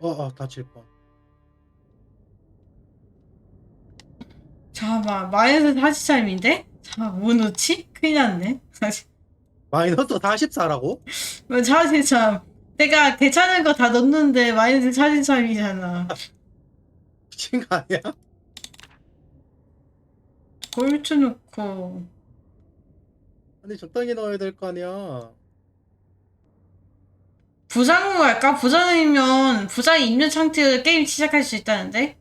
어 어 다칠 뻔. 잠깐만 마이너스 43인데? 잠깐만 뭐 넣지? 큰일 났네 마이너스 44라고? 뭐43 내가 괜찮은 거 다 넣었는데 마이너스 43이잖아 미친 거 아니야? 골주 넣고 아니 적당히 넣어야 될 거 아니야. 부상으로 할까? 부상이면 부상이 있는 상태로 게임 시작할 수 있다는데?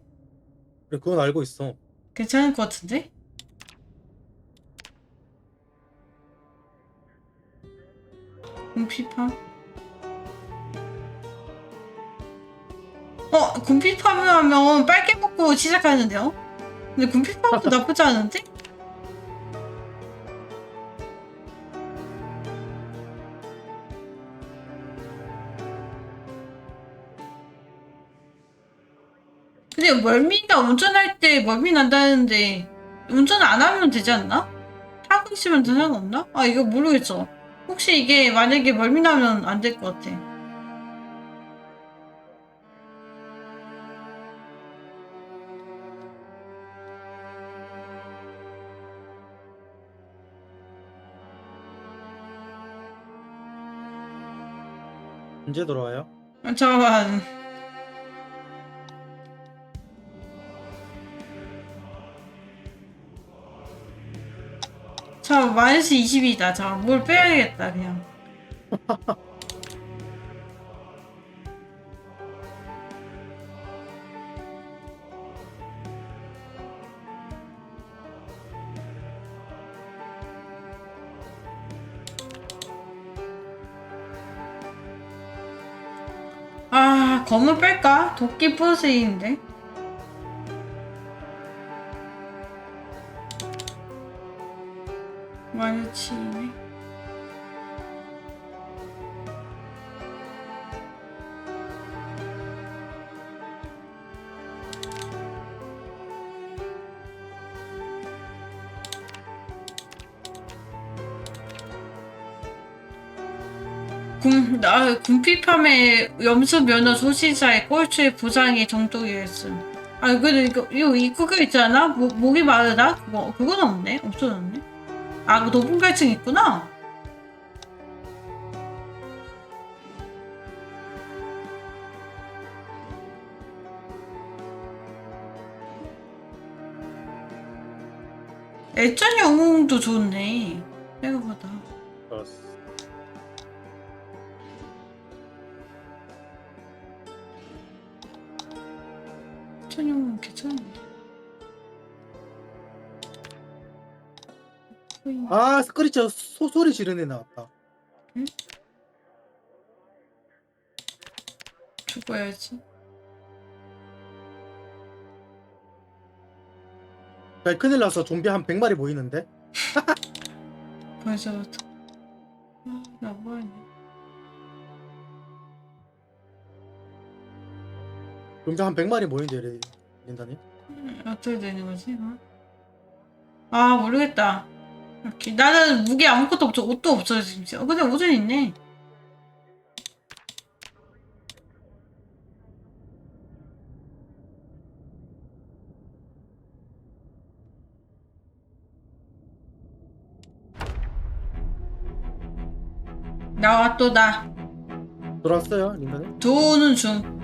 그래 그건 알고 있어. 괜찮을 것 같은데? 군피팜? 어, 군피팜을 하면 빨개 먹고 시작하는데요? 근데 군피팜도 나쁘지 않은데? 멀미가 운전할 때 멀미 난다는데 운전 안 하면 되지 않나? 하고 있으면 상관없나? 아 이거 모르겠어. 혹시 이게 만약에 멀미 나면 안 될 것 같아. 언제 돌아와요? 아, 잠깐만. 마이너스 20이다. 자, 뭘 빼야겠다, 그냥. 아, 검을 뺄까? 도끼 부스인데. 많이 치네. 군, 나, 군피팜의 염수 면허 소지자의 꼴초의 부상이 정도였음. 아, 근데 이거, 이거, 이, 그거 있잖아? 목, 목이 마르다? 그거, 그건 없네? 없어졌네? 아, 그 높은 갈증 있구나? 애전 영웅도 좋네. 생각보다. 알았어. 아 스크리처 소 소리 지르는 애 나왔다. 죽어야지. 야, 큰일 났어. 좀비 한 100마리 모이는데. 벌써 아, 나 뭐하냐. 좀비 한 100마리 모이는데 리- 린다님. 어떻게 되는 거지? 어? 아 모르겠다. 이렇게 나는 무게 아무것도 없어 옷도 없어 지금. 어, 근데 옷은 있네. 나와 또 나. 들어왔어요, 린다님? 도는 중.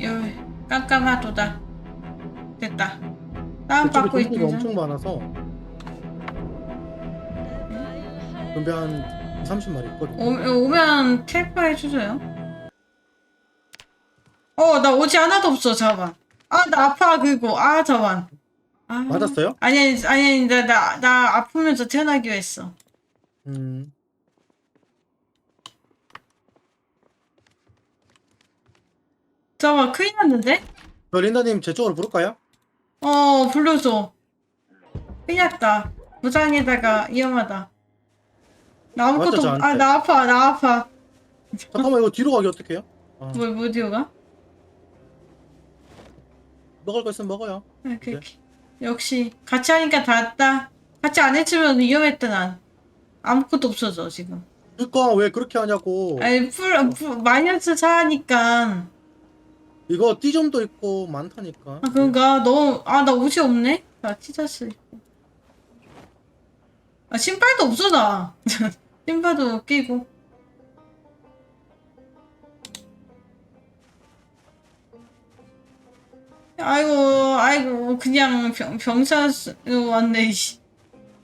여기 깜깜하도다. 됐다. 다운 그쪽에 받고 좀비가 있자. 엄청 많아서. 좀비 한 30마리 있거든. 오, 오면 텔파 해 주세요. 어, 나 오지 하나도 없어, 잠깐. 아, 나 아파, 그거. 아, 잠깐. 아, 맞았어요? 아니, 아니, 아니, 나, 나, 나 아프면서 태어나기로 했어. 음. 잠깐, 큰일 났는데? 저 린다님 제 쪽으로 부를까요? 어, 불러줘. 큰일 났다. 부상에다가 위험하다. 나 아무것도, 맞다, 없- 저한테. 아, 나 아파, 나 아파. 잠깐만 이거 뒤로 가기 어떡해요? 아, 뭐, 뭐, 어디가? 먹을 거 있으면 먹어요. 이렇게, 그래? 이렇게. 역시 같이 하니까 다 왔다. 같이 안 해주면 위험했다 난. 아무것도 없어져 지금. 그니까 왜 그렇게 하냐고. 아니 풀, 풀 마이너스 4하니까 이거 띠점도 있고 많다니까. 아 그런가 너무 아 나 옷이 없네 나 티셔츠 입고 아 신발도 없어 나 신발도 끼고 아이고 아이고 그냥 병, 병사 쓰- 왔네 씨.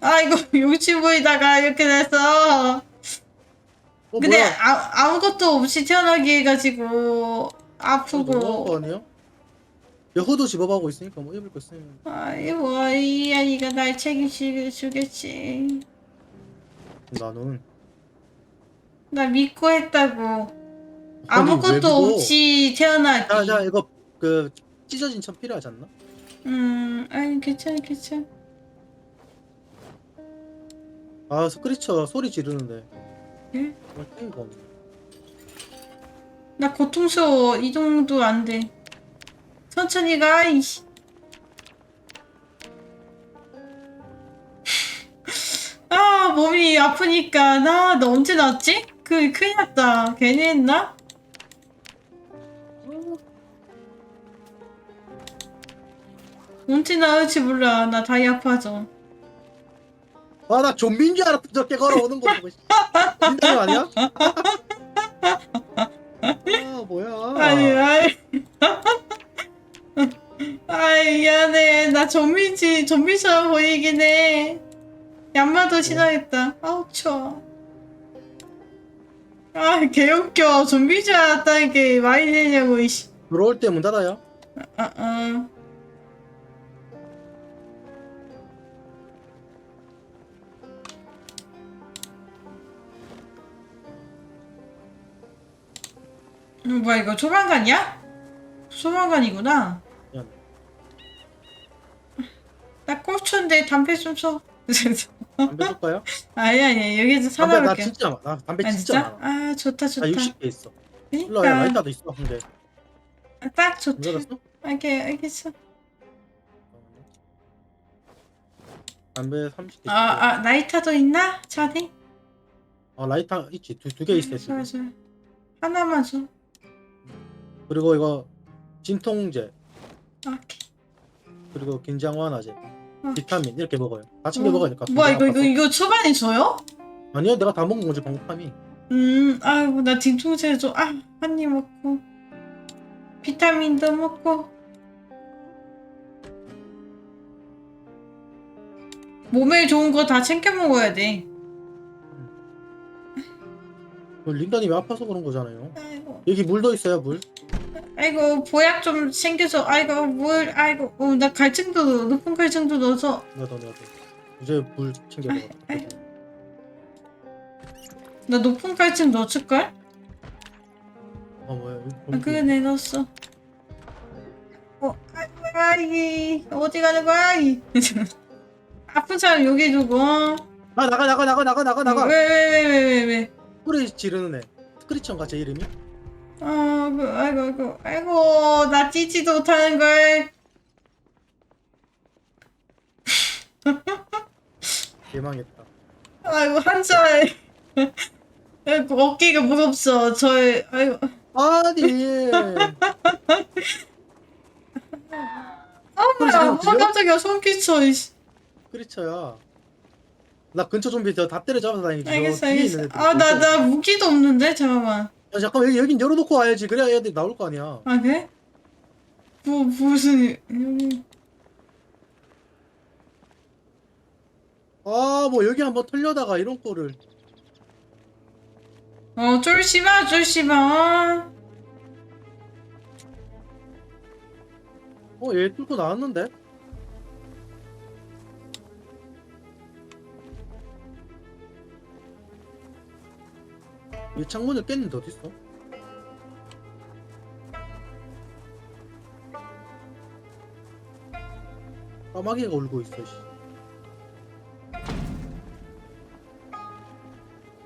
아이고 유치부에다가 이렇게 됐어 어, 근데 뭐야? 아, 아무것도 없이 태어나게 해가지고 아프고? 야 후드 집어가고 있으니까 뭐 입을 거 있으면. 아이고 이 아이가 날 책임지겠지 나는. 나 믿고 했다고 아니, 왜 아무것도? 없이 태어나기 자, 자 이거 그 찢어진 천 필요하지 않나? 음 아니 괜찮아 괜찮아 아 스크리처 소리 지르는데. 예? 정말 없네. 나 고통스러워 이 정도 안 돼 천천히 가 이씨 아 몸이 아프니까 나너 언제 나왔지? 그 큰일 났다 괜히 했나? 언제 나올지 몰라 나 다이 아파져 아 나 좀비인 줄 알았다 저렇게 걸어오는 거 보고. 진짜 아니야? 아 뭐야? 아니 아이. 아이 미안해. 나 좀비지 좀비처럼 보이긴 해. 양마도 신어야겠다. 아우 추워. 아 개웃겨. 좀비 줄 알았다는 게 말이 되냐고 이씨. 들어올 때 문 닫아요. 아, 아. 음, 뭐야 이거 소방관이야? 소방관이구나 미안해. 나 꼴초인데 담배 좀 쳐. 담배 줄까요? 아니 아니 여기서 담배 나 사다볼게. 진짜 많아. 담배 아 진짜 진짜? 많아. 아 좋다 좋다. 나 60개 있어. 일로 야 그러니까 라이터도 있어. 근데 아, 딱문 좋다. 닫았어? 오케이 알겠어. 담배 30개. 아아 라이터도 있나? 자네? 아 라이터 있지. 두 두 개 있어. 좋아 지금. 좋아. 하나만 줘. 그리고 이거 진통제 오케이. 그리고 긴장 완화제. 비타민 이렇게 먹어요. 다 챙겨 어, 먹어야 될까? 뭐야 이거 이거 이거 초반에 줘요? 아니요 내가 다 먹은 거지 방금함이. 음 아이고 나 진통제 좀아한 입 먹고 비타민도 먹고 몸에 좋은 거 다 챙겨 먹어야 돼. 그 린다님이 아파서 그런 거잖아요. 아이고. 여기 물도 있어요 물. 아이고 보약 좀 챙겨줘 아이고 물 아이고 어, 나 갈증도 높은 갈증도 넣어서 내가 더. 이제 물 챙겨 먹어. 아이. 나 높은 갈증 넣어줄걸? 아 뭐야? 아, 공기. 그래 내 넣었어 어 아이고 아이 어디 가는 거야 이 아픈 사람 여기 두고 아 나가 나가 나가 나가 나가 나가. 왜 왜 왜 왜 왜 왜 소리 지르는 애. 스크리처인가 제 이름이? 아 그, 아이고 아이고 아이고 나 찌지도 못하는 걸 개망했다. 아이고 한살 아이고 어깨가 무겁어 저 아이고 아니. 아 뭐야 아 깜짝이야 손 끼쳐 이씨 스크리처야. 나 근처 좀비 다 때려잡아서 다니지. 알겠어 저 알겠어 아 나. 나 무기도 없는데 잠깐만 야 잠깐 여기 여긴 열어놓고 와야지. 그래야 애들이 나올 거 아니야. 아 그래? 뭐 무슨 일- 여기 아 뭐 여기 한번 털려다가 이런 거를. 어 쫄지마 쫄지마 어 얘 뚫고 나왔는데? 얘 창문을 깼는데 어딨어? 까마귀가 울고 있어 씨.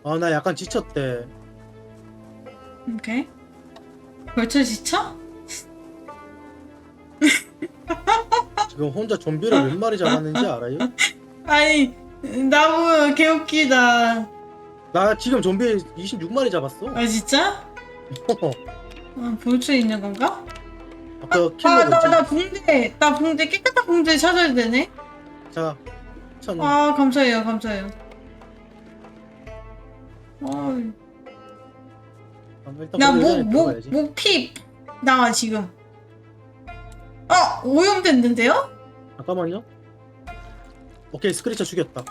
아 나 약간 지쳤대 오케이 벌써 지쳐? 지금 혼자 좀비를 몇 마리 잡았는지 알아요? 아니 나보고 개웃기다 나 지금 좀비 26마리 잡았어. 아 진짜? 아, 볼수 있는 건가? 아까 킬러 아나지나 붕대 나 붕대 깨끗한 붕대 찾아야 되네. 자, 천. 아 감사해요 감사해요. 아, 일단 거기 일단에 들어가야지. 나와 지금. 아 오염됐는데요? 잠깐만요. 오케이 스크래쳐 죽였다.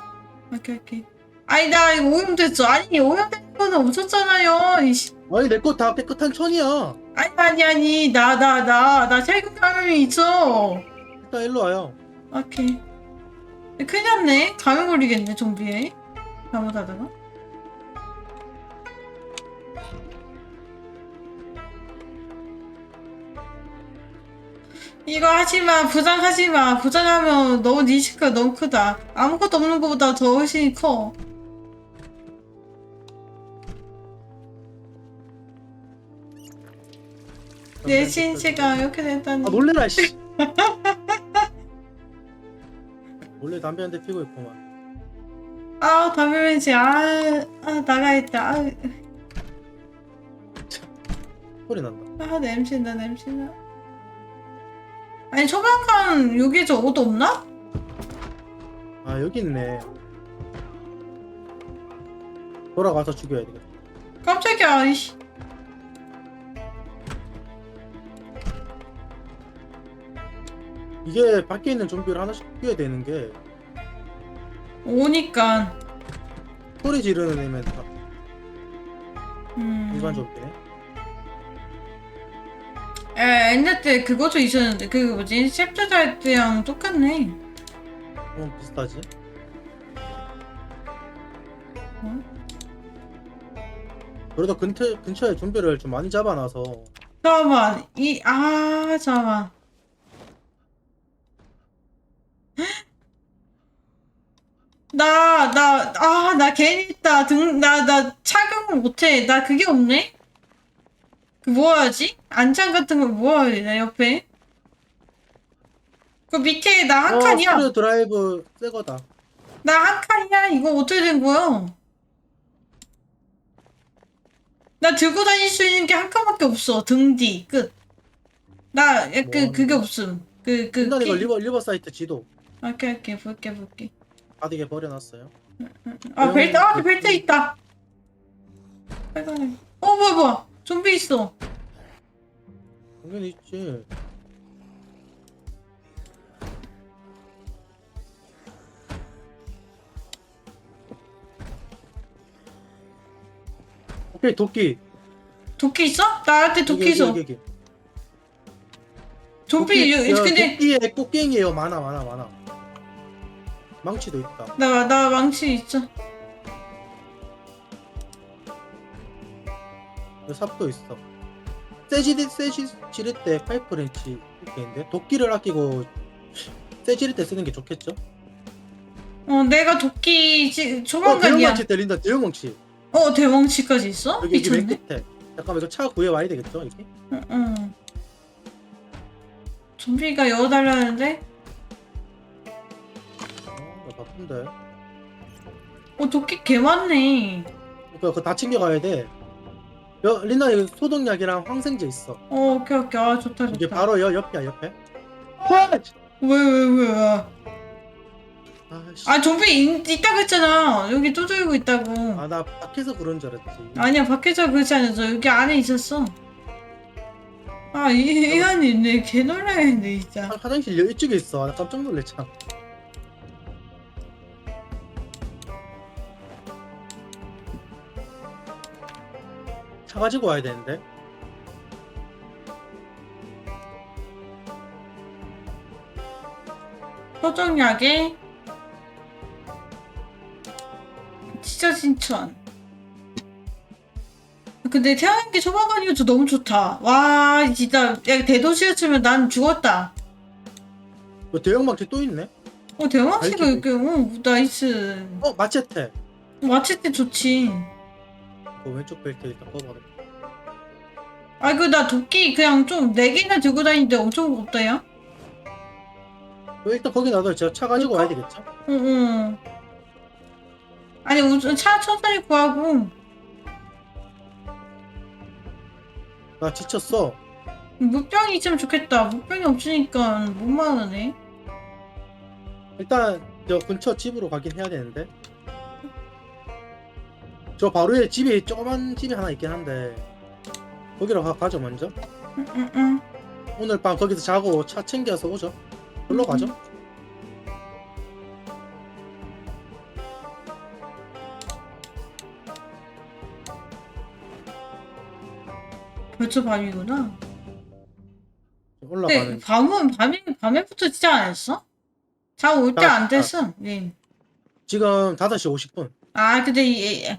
오케이 오케이. 아니 나 이거 오염됐어. 아니 오염된 거는 없었잖아요. 이씨. 아니 내 거 다 깨끗한 천이야. 아니 아니 아니 나 나 나나 살균 감염이 있어. 일단 일로 와요. 오케이. 큰일 났네. 감염 걸리겠네 좀비에. 잘못하다가. 이거 하지마 부장하지마 부장하면 너무 리스크가 너무 크다 아무것도 없는 것보다 더 훨씬 커 내 신체가 이렇게 됐다니 아 놀래라 씨. 몰래 담배 한 대 피고 있구만. 아 담배 냄새 아, 아 나가있다 아, 소리 난다. 아 냄새나 냄새나 아니 초반칸 여기 저옷 없나? 아 여기 있네. 돌아가서 죽여야 되겠다. 깜짝이야 이씨 이게 밖에 있는 좀비를 하나씩 죽여야 되는 게 오니까 소리 지르는 애면 다 음. 일반 좀비네. 에 옛날 때 그것도 있었는데 그 뭐지 챕터 때랑 똑같네 어 비슷하지? 어? 그래도 근처 근처에 좀비를 좀 많이 잡아놔서 잠깐만 이 아 잠깐만 나 나 아 나 괜히 있다 등나 나 착용을 못해. 나 그게 없네. 그뭐 하지? 안장 같은 거뭐 해야 되나 옆에. 그 밑에 나한 어, 칸이야. 스크류 드라이브 새 거다. 나 한 칸이야. 이거 어떻게 된 거야? 나 들고 다닐 수 있는 게 한 칸밖에 없어. 등 뒤 끝 나 그 뭐 그게 없음. 그그 일단 이거 리버 리버 사이트 지도. 오케이 오케이. 볼게 볼게 바닥에 버려놨어요. 아 벨트 아 그- 벨트 있다 빨간색 어 뭐야 뭐야 좀비 있어 당연히 있지. 오케이 도끼. 도끼 있어? 나한테 도끼 여기, 있어 여기, 여기. 좀비 요- 야, 근데 도끼에 꽃갱이에요. 많아 많아 많아. 망치도 있다. 나 나 망치 있어 여기 삽도 있어. 세지리 세지 지를 때 파이프 렌치 이렇게 있는데 도끼를 아끼고 세지릴 때 쓰는 게 좋겠죠? 어 내가 도끼 지, 어 대형 조만간이야 망치 때린다. 대형 망치. 어 대왕치까지 있어? 여기 여기 맨 미쳤네 끝에. 잠깐만 이거 차 구해 와야 되겠죠? 이게? 응, 응. 좀비가 여달라는데? 바쁜데. 어, 도끼 개 많네. 그거 그거 다 챙겨 가야 돼. 여, 린나 여기 소독약이랑 황생제 있어. 어, 오케이, 오케이. 아, 좋다, 좋다. 이게 바로 여 옆이야 옆에. 왜, 왜, 왜, 왜. 아씨. 아, 좀비 있, 있다고 했잖아. 여기 또 들고 있다고. 아나 밖에서 그런 줄 알았지. 아니야, 밖에서 그렇지 않았어. 여기 안에 있었어. 아, 이, 이 안에 있네. 개 놀라겠네, 진짜. 화- 화장실 여- 이쪽에 있어. 나 깜짝 놀랬잖아. 차 가지고 와야 되는데. 소정약에 진짜 신천. 근데 태어난 게 소방관이어서 너무 좋다. 와, 진짜 야, 대도시였으면 난 죽었다. 뭐 대형마트 또 있네. 어, 대왕씨가 알겠네. 이렇게, 어, 나이스. 어 마체테. 마칠 때 좋지. 그 왼쪽 벨트 일단 꺼버려. 아, 이거 나 도끼 그냥 좀 네 개나 들고 다니는데 엄청 무겁다, 야. 그 일단 거기 놔둬. 제가 차 가지고 와야 되겠죠? 응, 응. 아니 우선 차 천천히 구하고 나 지쳤어. 물병이 있으면 좋겠다. 물병이 없으니까 못 마르네. 일단 저 근처 집으로 가긴 해야 되는데. 저 바로에 집이 조그만 집이 하나 있긴 한데 거기로 가, 가죠 먼저. 응응응. 오늘 밤 거기서 자고 차 챙겨서 오죠. 걸로 가죠. 벌써 밤이구나. 근데 올라가는. 밤은 밤에 밤에부터 진짜 안 했어? 자올때 아, 안 됐어. 네. 지금 5시 50분. 아 근데 이, 이-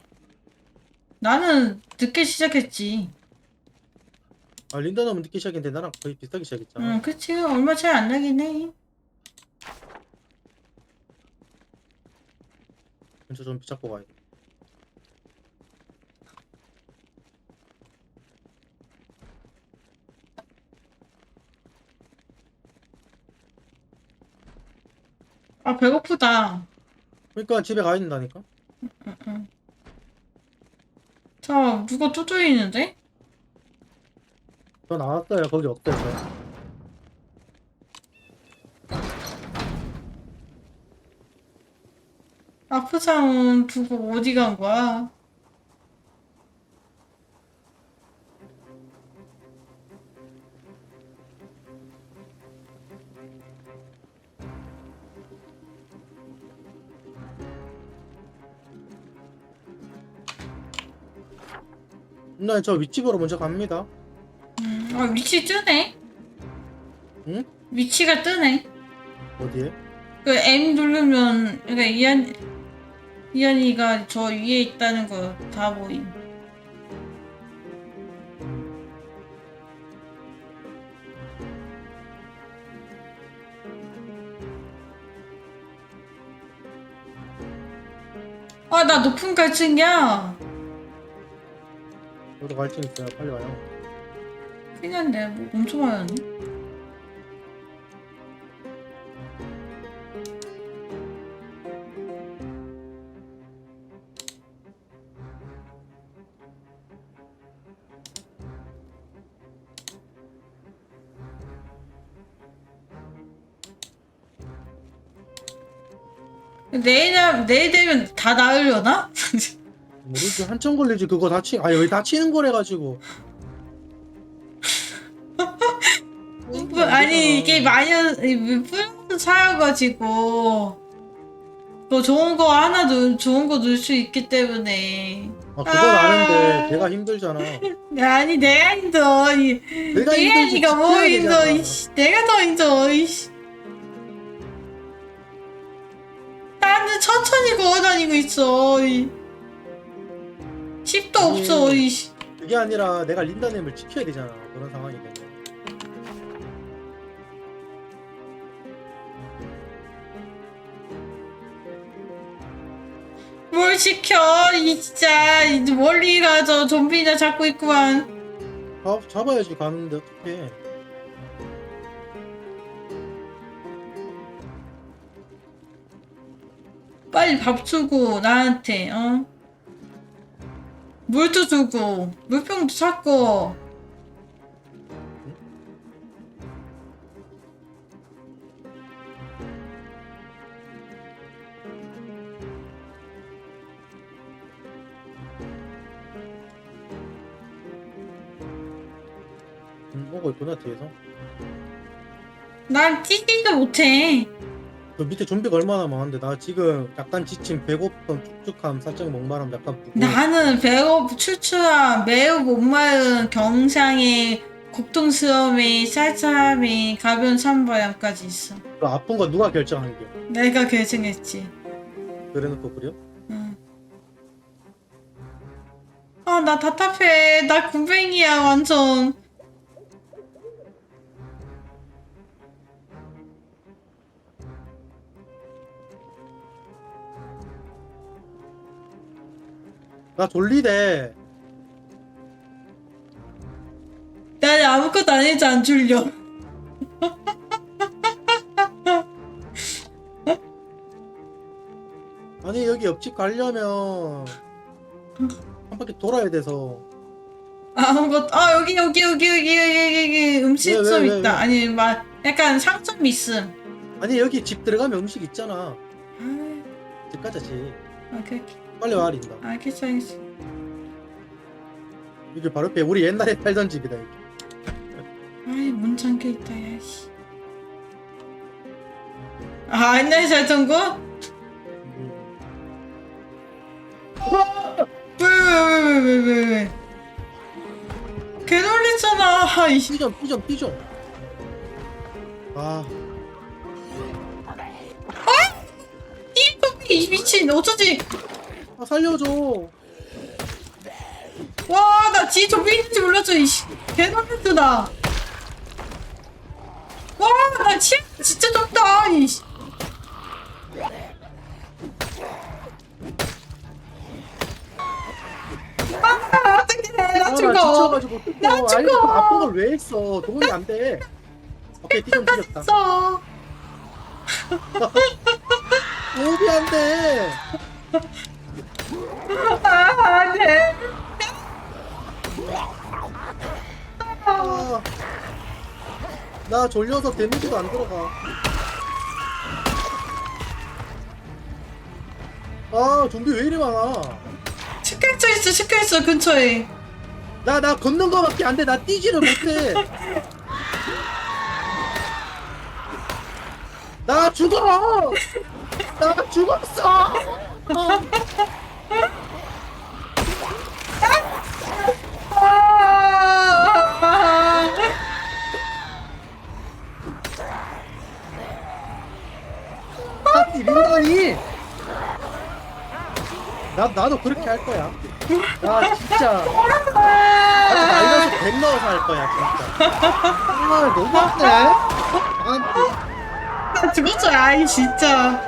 나는 늦게 시작했지. 아 린더넘은 늦게 시작했는데 나랑 거의 비슷하게 시작했잖아. 응, 그치. 얼마 차이 안 나긴 해. 근처 좀 붙잡고 가야 돼. 아 배고프다. 그러니까 집에 가야 된다니까. 자 누가 있는데? 저 나왔어요. 거기 없어요. 저. 아프상 두고 어디 간 거야? 네, 저 윗집으로 먼저 갑니다. 음, 아 위치 뜨네. 응? 위치가 뜨네. 어디에? 그 M 누르면 그러니까 이한 이한이가 저 위에 있다는 거 다 보임. 아 나 높은 갈증이야. 저도 갈증 있어요. 빨리 와요. 그냥 내뭐 엄청 많았네. 내일 내일 되면 다 나으려나? 모르지 한참 걸리지 그거 다치. 아 여기 다치는 거래 가지고. 뭐, 아니 이게 마이너스 플러스 차여가지고 더 좋은 거 하나도 좋은 거 넣을 수 있기 때문에 아 그건 아. 아는데 내가 힘들잖아. 아니 내가 힘들어 이- 내가 힘들지. 이한이가 뭐 지켜야 힘들어 되잖아. 이씨 내가 더 힘들어 이씨 나는 천천히 걸어다니고 있어 이 10도 아니. 없어 이씨 그게 아니라 내가 린다넴을 지켜야 되잖아. 그런 상황이 되면. 뭘 시켜 이 진짜 이 멀리 가서 좀비나 잡고 있구만 잡, 잡아야지 가는데 어떡해. 빨리 밥 주고 나한테 어 물도 주고 물병도 찾고 음, 오고 있구나 뒤에서. 난 뛰지도 못해 그 밑에 좀비가 얼마나 많은데 나 지금 약간 지침 배고픔 축축함 살짝 목마름 약간 부고 나는 배고 출출함 매우 목마른 경상에 고통스러움에 쌀쌀함에 가벼운 산바람까지 있어 그 아픈 거 누가 결정한 게 내가 결정했지 그래놓고 그래요? 응. 아, 나 답답해. 나 군뱅이야, 완전. 나 졸리대. 난 아무것도 안 해도 안 졸려. 아니 여기 옆집 가려면 한 바퀴 돌아야 돼서. 아무것 아 여기 여기 여기 여기 여기 여기 음식점 왜, 왜, 왜, 있다. 왜? 아니 막 약간 상점 있음. 아니 여기 집 들어가면 음식 있잖아. 아. 집 가자 집. 오케이 빨리 와 린다. 알겠어 알겠어 이게 바로 옆에 우리 옛날에 팔던 집이다 이게. 아이 문 잠겨 있다 야씨. 아 옛날에 살던 거? 왜왜왜 왜 왜 왜 개 놀랬잖아. 아이 씨. 삐좀 삐좀 삐좀 아. 이 미친 어쩌지 아, 살려줘. 와나 좀비 있는지 몰랐죠 이씨. 개 놀랬구나. 와나 치 진짜 좁다 이씨. 아 어떡해 나 아, 나 죽어. 지쳐가지고 나 뜯고 죽어. 아니 그 아픈 걸왜 했어? 도움이 안 돼. 오케이 삐좀 삐졌다. 써 도움이 안 돼 아, 안 돼. 아, 나 졸려서 데미지도 안 들어가 아 좀비 왜 이리 많아 시크릿 있어, 있어, 근처에. 나 나 걷는 거밖에 안 돼 나 뛰지를 못해 나 죽어 나 죽었어 아, 민간이. 나 나도 그렇게 할 거야. 나 진짜. 나도 나이가서 백 넣어서 할 거야 진짜. 아 너무하네. 아, 나 죽었어, 아이, 진짜.